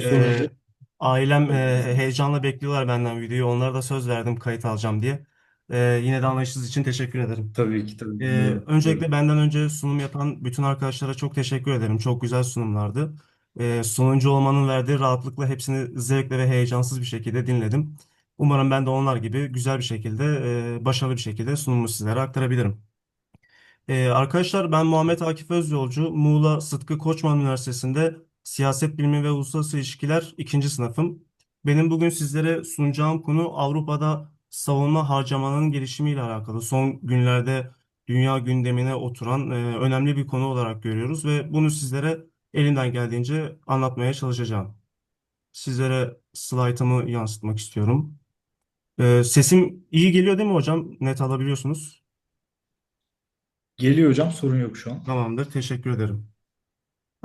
Ee, ailem e, heyecanla bekliyorlar benden videoyu. Onlara da söz verdim kayıt alacağım diye. Ee, yine de anlayışınız için teşekkür ederim. Tabii ki tabii Ee, dinliyorum. öncelikle Buyurun. benden önce sunum yapan bütün arkadaşlara çok teşekkür ederim. Çok güzel sunumlardı. Ee, sonuncu olmanın verdiği rahatlıkla hepsini zevkle ve heyecansız bir şekilde dinledim. Umarım ben de onlar gibi güzel bir şekilde, e, başarılı bir şekilde sunumumu sizlere aktarabilirim. Ee, arkadaşlar ben Muhammed Akif Özyolcu, Muğla Sıtkı Koçman Üniversitesi'nde Siyaset Bilimi ve Uluslararası İlişkiler ikinci sınıfım. Benim bugün sizlere sunacağım konu Avrupa'da savunma harcamanın gelişimiyle alakalı. Son günlerde dünya gündemine oturan e, önemli bir konu olarak görüyoruz ve bunu sizlere elimden geldiğince anlatmaya çalışacağım. Sizlere slaytımı yansıtmak istiyorum. Ee, sesim iyi geliyor değil mi hocam? Net alabiliyorsunuz. Geliyor hocam sorun yok şu an. Tamamdır, teşekkür ederim.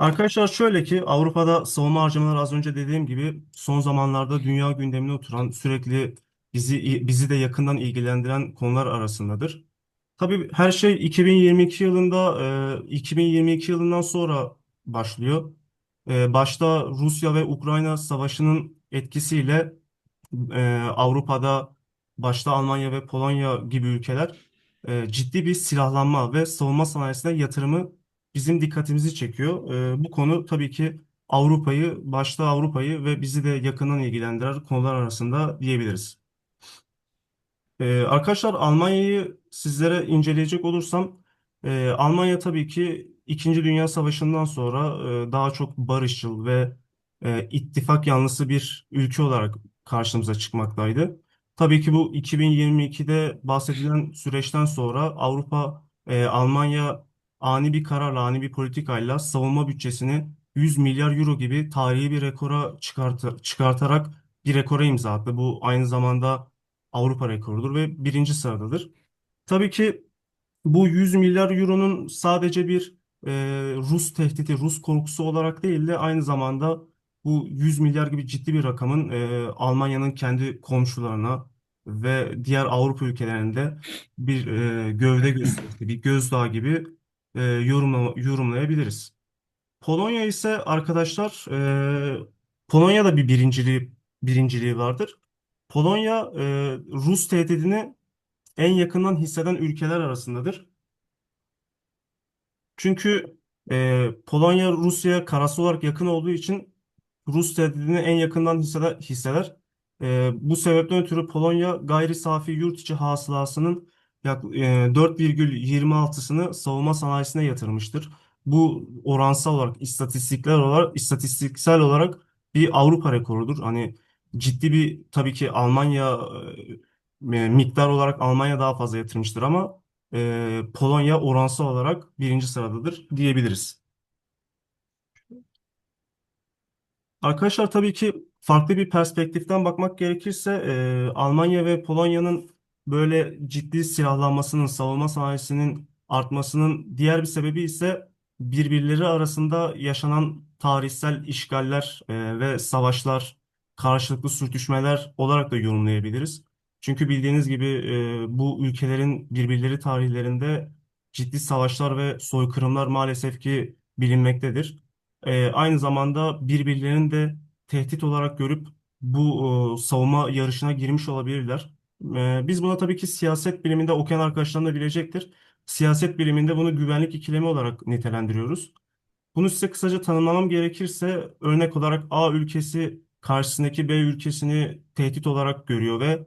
Arkadaşlar şöyle ki Avrupa'da savunma harcamaları az önce dediğim gibi son zamanlarda dünya gündemine oturan sürekli bizi bizi de yakından ilgilendiren konular arasındadır. Tabii her şey 2022 yılında e, 2022 yılından sonra başlıyor. E, başta Rusya ve Ukrayna savaşının etkisiyle e, Avrupa'da başta Almanya ve Polonya gibi ülkeler e, ciddi bir silahlanma ve savunma sanayisine yatırımı bizim dikkatimizi çekiyor. E, bu konu tabii ki Avrupa'yı, başta Avrupa'yı ve bizi de yakından ilgilendiren konular arasında diyebiliriz. Ee, arkadaşlar Almanya'yı sizlere inceleyecek olursam e, Almanya tabii ki İkinci Dünya Savaşı'ndan sonra e, daha çok barışçıl ve e, ittifak yanlısı bir ülke olarak karşımıza çıkmaktaydı. Tabii ki bu 2022'de bahsedilen süreçten sonra Avrupa, e, Almanya ani bir kararla, ani bir politikayla savunma bütçesini 100 milyar euro gibi tarihi bir rekora çıkartı- çıkartarak bir rekora imza attı. Bu aynı zamanda Avrupa rekorudur ve birinci sıradadır. Tabii ki bu 100 milyar euronun sadece bir e, Rus tehdidi, Rus korkusu olarak değil de aynı zamanda bu 100 milyar gibi ciddi bir rakamın e, Almanya'nın kendi komşularına ve diğer Avrupa ülkelerinde bir e, gövde gösterisi, bir gözdağı gibi e, yorumla, yorumlayabiliriz. Polonya ise arkadaşlar e, Polonya'da bir birinciliği birinciliği vardır. Polonya e, Rus tehdidini en yakından hisseden ülkeler arasındadır. Çünkü e, Polonya Rusya'ya karası olarak yakın olduğu için Rus tehdidini en yakından hisseder. hisseder. E, bu sebepten ötürü Polonya gayri safi yurt içi hasılasının yak, e, 4,26'sını savunma sanayisine yatırmıştır. Bu oransal olarak, istatistikler olarak, istatistiksel olarak bir Avrupa rekorudur. Hani ciddi bir tabii ki Almanya e, miktar olarak Almanya daha fazla yatırmıştır ama e, Polonya oransal olarak birinci sıradadır diyebiliriz. Arkadaşlar tabii ki farklı bir perspektiften bakmak gerekirse e, Almanya ve Polonya'nın böyle ciddi silahlanmasının, savunma sanayisinin artmasının diğer bir sebebi ise birbirleri arasında yaşanan tarihsel işgaller e, ve savaşlar, karşılıklı sürtüşmeler olarak da yorumlayabiliriz. Çünkü bildiğiniz gibi e, bu ülkelerin birbirleri tarihlerinde ciddi savaşlar ve soykırımlar maalesef ki bilinmektedir. E, aynı zamanda birbirlerini de tehdit olarak görüp bu savunma yarışına girmiş olabilirler. Biz buna tabii ki siyaset biliminde okuyan arkadaşlarım da bilecektir. Siyaset biliminde bunu güvenlik ikilemi olarak nitelendiriyoruz. Bunu size kısaca tanımlamam gerekirse örnek olarak A ülkesi karşısındaki B ülkesini tehdit olarak görüyor ve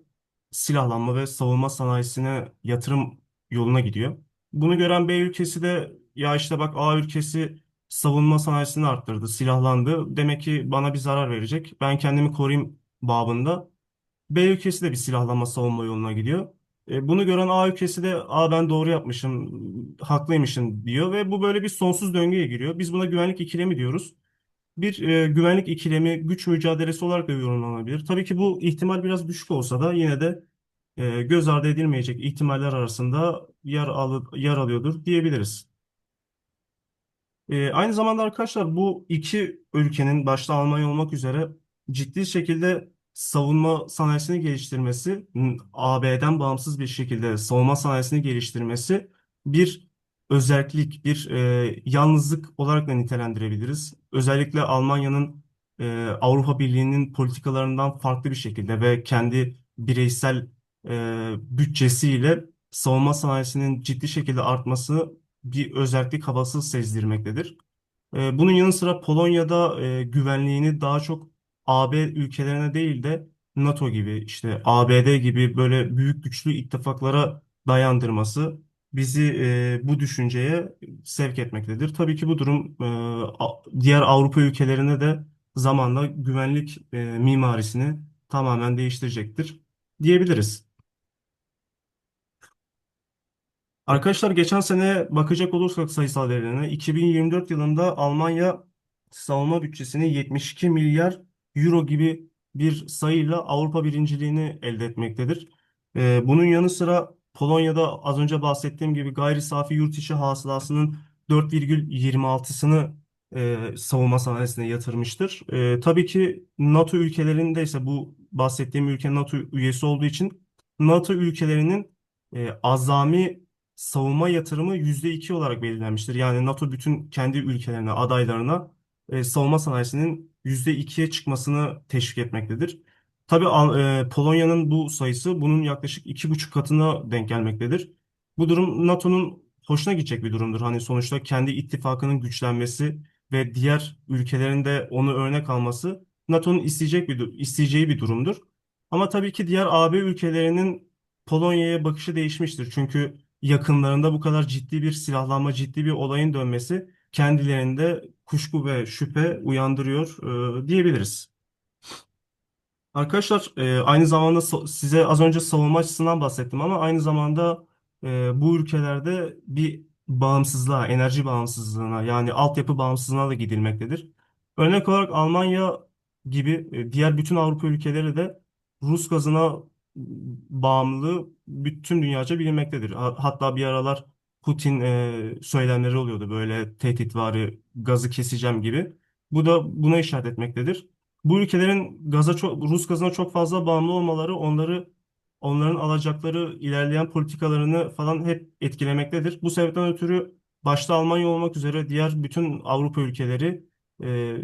silahlanma ve savunma sanayisine yatırım yoluna gidiyor. Bunu gören B ülkesi de ya işte bak A ülkesi savunma sanayisini arttırdı, silahlandı. Demek ki bana bir zarar verecek. Ben kendimi koruyayım babında. B ülkesi de bir silahlanma savunma yoluna gidiyor. E, bunu gören A ülkesi de A ben doğru yapmışım, haklıymışım diyor ve bu böyle bir sonsuz döngüye giriyor. Biz buna güvenlik ikilemi diyoruz. Bir e, güvenlik ikilemi güç mücadelesi olarak da yorumlanabilir. Tabii ki bu ihtimal biraz düşük olsa da yine de e, göz ardı edilmeyecek ihtimaller arasında yer, al yer alıyordur diyebiliriz. E, aynı zamanda arkadaşlar bu iki ülkenin başta Almanya olmak üzere ciddi şekilde savunma sanayisini geliştirmesi, AB'den bağımsız bir şekilde savunma sanayisini geliştirmesi bir özellik, bir e, yalnızlık olarak da nitelendirebiliriz. Özellikle Almanya'nın e, Avrupa Birliği'nin politikalarından farklı bir şekilde ve kendi bireysel e, bütçesiyle savunma sanayisinin ciddi şekilde artması bir özellik havası sezdirmektedir. E, bunun yanı sıra Polonya'da e, güvenliğini daha çok AB ülkelerine değil de NATO gibi işte ABD gibi böyle büyük güçlü ittifaklara dayandırması bizi e, bu düşünceye sevk etmektedir. Tabii ki bu durum e, diğer Avrupa ülkelerine de zamanla güvenlik e, mimarisini tamamen değiştirecektir diyebiliriz. Arkadaşlar geçen sene bakacak olursak sayısal verilerine 2024 yılında Almanya savunma bütçesini 72 milyar euro gibi bir sayıyla Avrupa birinciliğini elde etmektedir. Ee, bunun yanı sıra Polonya'da az önce bahsettiğim gibi gayri safi yurt içi hasılasının 4,26'sını e, savunma sanayisine yatırmıştır. E, tabii ki NATO ülkelerinde ise bu bahsettiğim ülke NATO üyesi olduğu için NATO ülkelerinin e, azami savunma yatırımı %2 olarak belirlenmiştir. Yani NATO bütün kendi ülkelerine, adaylarına savunma sanayisinin %2'ye çıkmasını teşvik etmektedir. Tabii e, Polonya'nın bu sayısı bunun yaklaşık iki buçuk katına denk gelmektedir. Bu durum NATO'nun hoşuna gidecek bir durumdur. Hani sonuçta kendi ittifakının güçlenmesi ve diğer ülkelerin de onu örnek alması NATO'nun isteyecek bir isteyeceği bir durumdur. Ama tabii ki diğer AB ülkelerinin Polonya'ya bakışı değişmiştir. Çünkü yakınlarında bu kadar ciddi bir silahlanma, ciddi bir olayın dönmesi kendilerinde kuşku ve şüphe uyandırıyor e, diyebiliriz. Arkadaşlar e, aynı zamanda size az önce savunma açısından bahsettim ama aynı zamanda e, bu ülkelerde bir bağımsızlığa, enerji bağımsızlığına yani altyapı bağımsızlığına da gidilmektedir. Örnek olarak Almanya gibi e, diğer bütün Avrupa ülkeleri de Rus gazına bağımlılığı bütün dünyaca bilinmektedir. Ha- Hatta bir aralar Putin e, söylemleri oluyordu böyle tehditvari gazı keseceğim gibi. Bu da buna işaret etmektedir. Bu ülkelerin gaza çok, Rus gazına çok fazla bağımlı olmaları onları onların alacakları ilerleyen politikalarını falan hep etkilemektedir. Bu sebepten ötürü başta Almanya olmak üzere diğer bütün Avrupa ülkeleri e,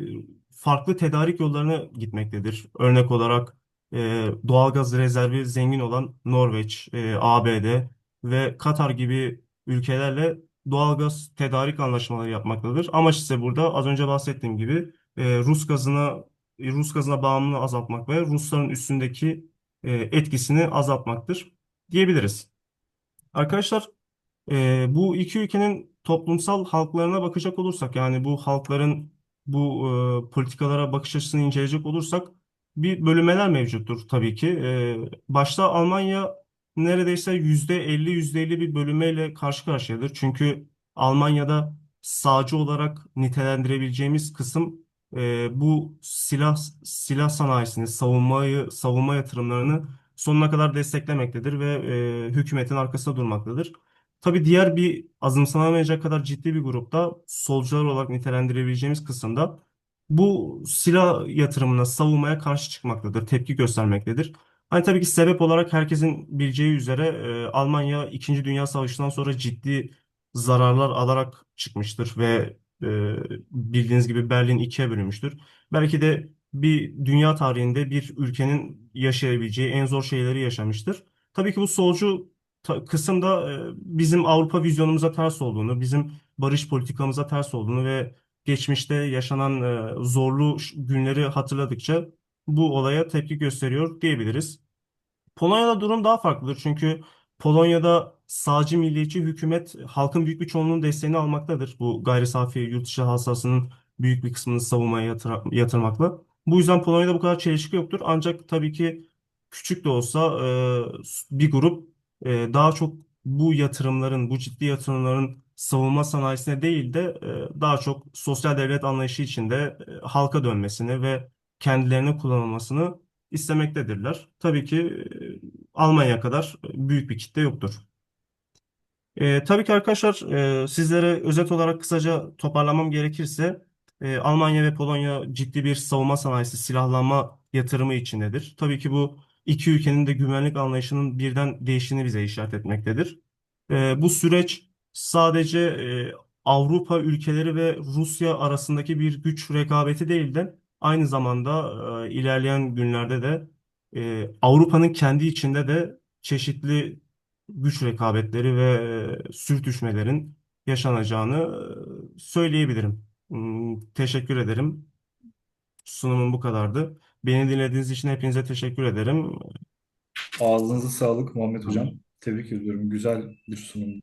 farklı tedarik yollarına gitmektedir. Örnek olarak e, doğalgaz rezervi zengin olan Norveç, e, ABD ve Katar gibi ülkelerle doğalgaz tedarik anlaşmaları yapmaktadır. Amaç ise burada az önce bahsettiğim gibi e, Rus gazına Rus gazına bağımlılığı azaltmak ve Rusların üstündeki e, etkisini azaltmaktır diyebiliriz. Arkadaşlar bu iki ülkenin toplumsal halklarına bakacak olursak yani bu halkların bu e, politikalara bakış açısını inceleyecek olursak bir bölünmeler mevcuttur tabii ki. Başta Almanya neredeyse %50 %50 bir bölünmeyle karşı karşıyadır. Çünkü Almanya'da sağcı olarak nitelendirebileceğimiz kısım e, bu silah silah sanayisini, savunmayı, savunma yatırımlarını sonuna kadar desteklemektedir ve e, hükümetin arkasında durmaktadır. Tabii diğer bir azımsanamayacak kadar ciddi bir grupta solcular olarak nitelendirebileceğimiz kısımda bu silah yatırımına, savunmaya karşı çıkmaktadır, tepki göstermektedir. Hani tabii ki sebep olarak herkesin bileceği üzere e, Almanya İkinci Dünya Savaşı'ndan sonra ciddi zararlar alarak çıkmıştır ve e, bildiğiniz gibi Berlin ikiye bölünmüştür. Belki de bir dünya tarihinde bir ülkenin yaşayabileceği en zor şeyleri yaşamıştır. Tabii ki bu solcu ta- kısımda e, bizim Avrupa vizyonumuza ters olduğunu, bizim barış politikamıza ters olduğunu ve geçmişte yaşanan e, zorlu günleri hatırladıkça bu olaya tepki gösteriyor diyebiliriz. Polonya'da durum daha farklıdır. Çünkü Polonya'da sağcı milliyetçi hükümet halkın büyük bir çoğunluğunun desteğini almaktadır. Bu gayri safi yurt dışı hasılasının büyük bir kısmını savunmaya yatır- yatırmakla. Bu yüzden Polonya'da bu kadar çelişki yoktur. Ancak tabii ki küçük de olsa e, bir grup e, daha çok bu yatırımların, bu ciddi yatırımların savunma sanayisine değil de e, daha çok sosyal devlet anlayışı içinde halka dönmesini ve kendilerine kullanılmasını istemektedirler. Tabii ki e, Almanya kadar büyük bir kitle yoktur. E, tabii ki arkadaşlar e, sizlere özet olarak kısaca toparlamam gerekirse e, Almanya ve Polonya ciddi bir savunma sanayisi silahlanma yatırımı içindedir. Tabii ki bu iki ülkenin de güvenlik anlayışının birden değiştiğini bize işaret etmektedir. E, bu süreç sadece e, Avrupa ülkeleri ve Rusya arasındaki bir güç rekabeti değil de Aynı zamanda e, ilerleyen günlerde de e, Avrupa'nın kendi içinde de çeşitli güç rekabetleri ve e, sürtüşmelerin yaşanacağını e, söyleyebilirim. Hmm, Teşekkür ederim. Sunumum bu kadardı. Beni dinlediğiniz için hepinize teşekkür ederim. Ağzınıza sağlık Muhammed Hocam. Tebrik ediyorum. Güzel bir sunum.